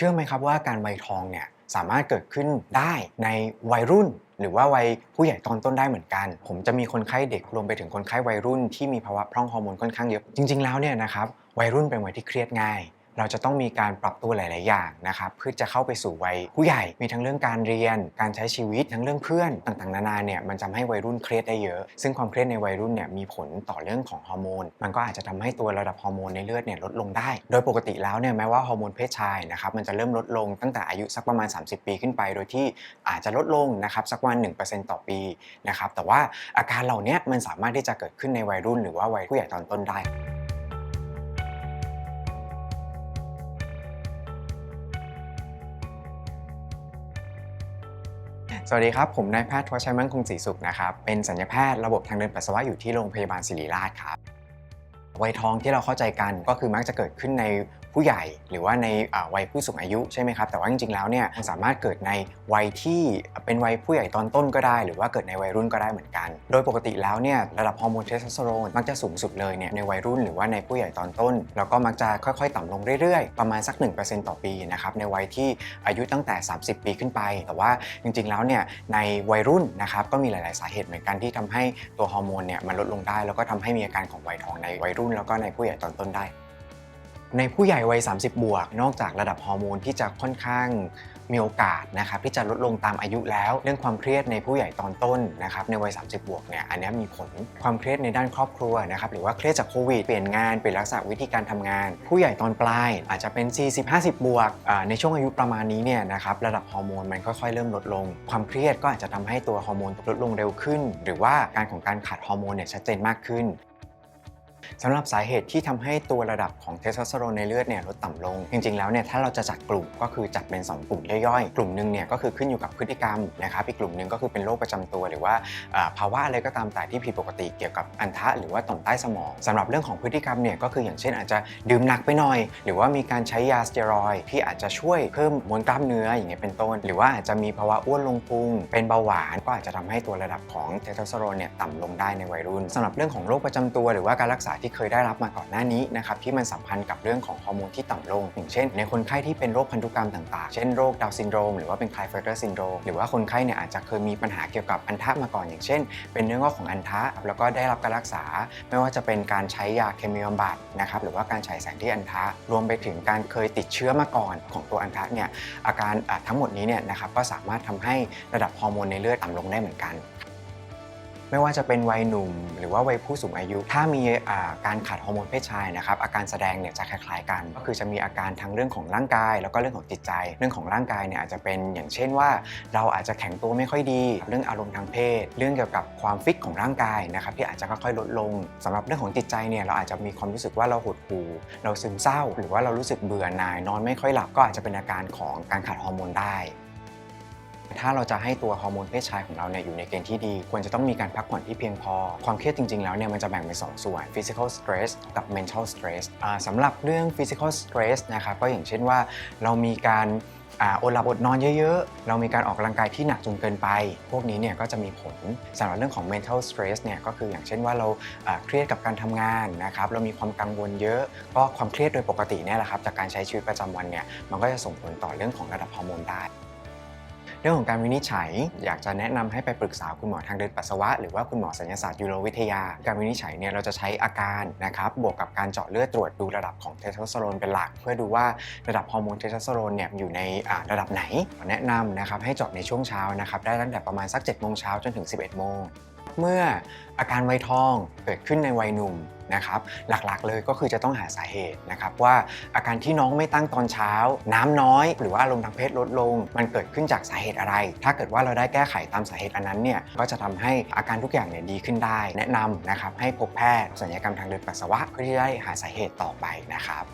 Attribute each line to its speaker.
Speaker 1: ชื่อไหมครับว่าการวัยทองเนี่ยสามารถเกิดขึ้นได้ในวัยรุ่น หรือว่าวัยผู้ใหญ่ตอนต้นได้เหมือนกัน ผมจะมีคนไข้เด็กรวมไปถึงคนไข้วัยรุ่นที่มีภาวะพร่องฮอร์โมนค่อนข้างเยอะจริง ๆแล้วเนี่ยนะครับวัยรุ่นเป็นวัยที่เครียดง่าย เราจะต้องมีการปรับตัวหลาย ๆ อย่างนะครับเพื่อจะเข้าไปสู่วัยผู้ใหญ่ มีทั้งเรื่องการเรียน การใช้ชีวิต ทั้งเรื่องเพื่อนต่าง ๆ นานาเนี่ยมันทำให้วัยรุ่นเครียดได้เยอะ ซึ่งความเครียดในวัยรุ่นเนี่ยมีผลต่อเรื่องของฮอร์โมน มันก็อาจจะทำให้ตัวระดับฮอร์โมนในเลือดเนี่ยลดลงได้ โดยปกติแล้วเนี่ยแม้ว่าฮอร์โมนเพศชายนะครับมันจะเริ่มลดลงตั้งแต่อายุสักประมาณ 30 ปีขึ้นไป โดยที่อาจจะลดลงนะครับสักวัน1%ต่อปีนะครับแต่ว่าอาการเหล่านี้มันสามารถที่จะเกิดขึ้นในวัยรุ่น หรือว่าวัยผู้ใหญ่ตอนต้นได้ สวัสดีครับ ผมนายแพทย์ทวชัยมั่งคงศรีสุขนะครับ เป็นสัญญาแพทย์ระบบทางเดินปัสสาวะอยู่ที่โรงพยาบาลศิริราชครับวัยทองที่เราเข้าใจกันก็คือมักจะเกิดขึ้นใน ผู้ใหญ่ หรือว่าในวัยผู้สูงอายุใช่ไหมครับแต่ว่าจริงๆแล้วเนี่ยสามารถเกิดในวัยที่เป็นวัยผู้ใหญ่ตอนต้นก็ได้ หรือว่าเกิดในวัยรุ่นก็ได้เหมือนกัน โดยปกติแล้วเนี่ยระดับฮอร์โมนเทสโทสเตอโรนมักจะสูงสุดเลยเนี่ยในวัยรุ่นหรือว่าในผู้ใหญ่ตอนต้น แล้วก็มักจะค่อยๆ ต่ำลงเรื่อยๆ ประมาณสัก 1%ต่อปีนะครับในวัยที่อายุตั้งแต่ 30 ปีขึ้นไป แต่ว่าจริงๆแล้วเนี่ยในวัยรุ่นนะครับก็มีหลายๆ สาเหตุเหมือนกันที่ทำให้ตัวฮอร์โมนเนี่ยมันลดลงได้ แล้วก็ทำให้มีอาการของวัยทองในวัยรุ่น แล้วก็ในผู้ใหญ่ตอนต้นได้ ในผู้ใหญ่วัย 30 บวก นอกจากระดับฮอร์โมนที่จะค่อนข้างมีโอกาสนะครับที่จะลดลงตามอายุแล้ว เรื่องความเครียดในผู้ใหญ่ตอนต้นนะครับในวัย 30 บวกเนี่ยอันนี้มีผลความเครียดในด้านครอบครัวนะครับหรือว่าเครียดจากโควิดเปลี่ยนงานเปลี่ยนลักษณะวิธีการทำงาน ผู้ใหญ่ตอนปลาย อาจจะเป็น 40-50 บวกในช่วงอายุประมาณนี้เนี่ยนะครับระดับฮอร์โมนมันค่อยๆเริ่มลดลง ความเครียดก็อาจจะทำให้ตัวฮอร์โมนลดลงเร็วขึ้น หรือว่าการของการขาดฮอร์โมนเนี่ยชัดเจนมากขึ้น สำหรับสาเหตุที่ทำให้ตัวระดับของเทสโทสเตอโรนในเลือดเนี่ยลดต่ำลง จริง ๆ แล้วเนี่ยถ้าเราจะจัดกลุ่มก็คือจัดเป็น 2 กลุ่มย่อยๆ กลุ่มหนึ่งเนี่ยก็คือขึ้นอยู่กับพฤติกรรมนะครับอีกกลุ่มหนึ่งก็คือเป็นโรคประจำตัว หรือว่าภาวะอะไรก็ตามแต่ที่ผิดปกติเกี่ยวกับอันทะหรือว่าต่อมใต้สมองสำหรับเรื่องของพฤติกรรมเนี่ยก็คืออย่างเช่นอาจจะดื่มหนักไปหน่อย หรือว่ามีการใช้ยาสเตียรอยที่อาจจะช่วยเพิ่มมวลกล้ามเนื้ออย่างเงี้ยเป็นต้น หรือว่าอาจจะมีภาวะอ้วนลงพุงเป็นเบาหวานก็อาจจะทำให้ตัวระดับของเทสโทสเตอโรนเนี่ยต่ำลงได้ในวัยรุ่นสำหรับเรื่องของโรคประจำตัวหรือว่าการรักษาที่เคยได้รับมาก่อนหน้านี้นะครับที่มันสัมพันธ์กับเรื่องของฮอร์โมนที่ต่ำลงอย่างเช่น ในคนไข้ที่เป็นโรคพันธุกรรมต่างๆ เช่นโรคดาวซินโดรมหรือว่าเป็นคลายเฟอร์เตอร์ซินโดรมหรือว่าคนไข้เนี่ยอาจจะเคยมีปัญหาเกี่ยวกับอันทะมาก่อนอย่างเช่น เป็นเนื้องอกของอันทะแล้วก็ได้รับการรักษา ไม่ว่าจะเป็นการใช้ยาเคมีบำบัดนะครับหรือว่าการฉายแสงที่อันทะรวมไปถึงการเคยติดเชื้อมาก่อนของตัวอันทะเนี่ยอาการทั้งหมดนี้เนี่ยนะครับก็สามารถทำให้ระดับฮอร์โมนในเลือดต่ำลงได้เหมือนกัน ไม่ว่าจะเป็นวัยหนุ่ม หรือว่าวัยผู้สูงอายุ ถ้ามีการขาดฮอร์โมนเพศชายนะครับอาการแสดงเนี่ยจะคล้ายๆกัน ก็คือจะมีอาการทั้งเรื่องของร่างกาย แล้วก็เรื่องของจิตใจ เรื่องของร่างกายเนี่ยอาจจะเป็นอย่างเช่นว่า เราอาจจะแข็งตัวไม่ค่อยดี เรื่องอารมณ์ทางเพศ เรื่องเกี่ยวกับความฟิตของร่างกายนะครับที่อาจจะค่อยๆลดลงสำหรับเรื่องของจิตใจเนี่ยเราอาจจะมีความรู้สึกว่าเราหดหู่เราซึมเศร้า หรือว่าเรารู้สึกเบื่อหน่ายนอนไม่ค่อยหลับก็อาจจะเป็นอาการของการขาดฮอร์โมนได้ ถ้าเราจะให้ตัวฮอร์โมนเพศชายของเราเนี่ยอยู่ในเกณฑ์ที่ดี ควรจะต้องมีการพักผ่อนที่เพียงพอ ความเครียดจริงๆ แล้วเนี่ยมันจะแบ่งเป็น 2 ส่วน physical stress กับ mental stress สำหรับเรื่อง physical stress นะครับก็อย่างเช่นว่าเรามีการอดหลับอดนอนเยอะๆ เรามีการออกกำลังกายที่หนักจนเกินไป พวกนี้เนี่ยก็จะมีผลสำหรับเรื่องของ mental stress เนี่ยก็คืออย่างเช่นว่าเราเครียดกับการทำงานนะครับ เรามีความกังวลเยอะ ก็ความเครียดโดยปกติเนี่ยแหละครับจากการใช้ชีวิตประจำวันเนี่ยมันก็จะส่งผลต่อเรื่องของระดับฮอร์โมนได้ เรื่องของการวินิจฉัย อยากจะแนะนำให้ไปปรึกษาคุณหมอทางเดินปัสสาวะ หรือว่าคุณหมอสัญญาศาสตร์ยูโรวิทยา การวินิจฉัยเนี่ยเราจะใช้อาการนะครับบวกกับการเจาะเลือดตรวจดูระดับของเทสโทสเตอโรนเป็นหลัก เพื่อดูว่าระดับฮอร์โมนเทสโทสเตอโรนเนี่ยอยู่ในระดับไหน แนะนำนะครับให้เจาะในช่วงเช้านะครับได้ตั้งแต่ประมาณสัก7โมงเช้าจนถึง 11โมง เมื่ออาการวัยทองเกิดขึ้นในวัยหนุ่มนะครับหลักๆเลยก็คือจะต้องหาสาเหตุนะครับว่าอาการที่น้องไม่ตั้งตอนเช้า น้ำน้อย หรือว่าอารมณ์ทางเพศลดลง มันเกิดขึ้นจากสาเหตุอะไร ถ้าเกิดว่าเราได้แก้ไขตามสาเหตุอันนั้นเนี่ยก็จะทำให้อาการทุกอย่างเนี่ยดีขึ้นได้ แนะนำนะครับให้พบแพทย์ศัลยกรรมทางเดินปัสสาวะเพื่อที่จะได้หาสาเหตุต่อไปนะครับ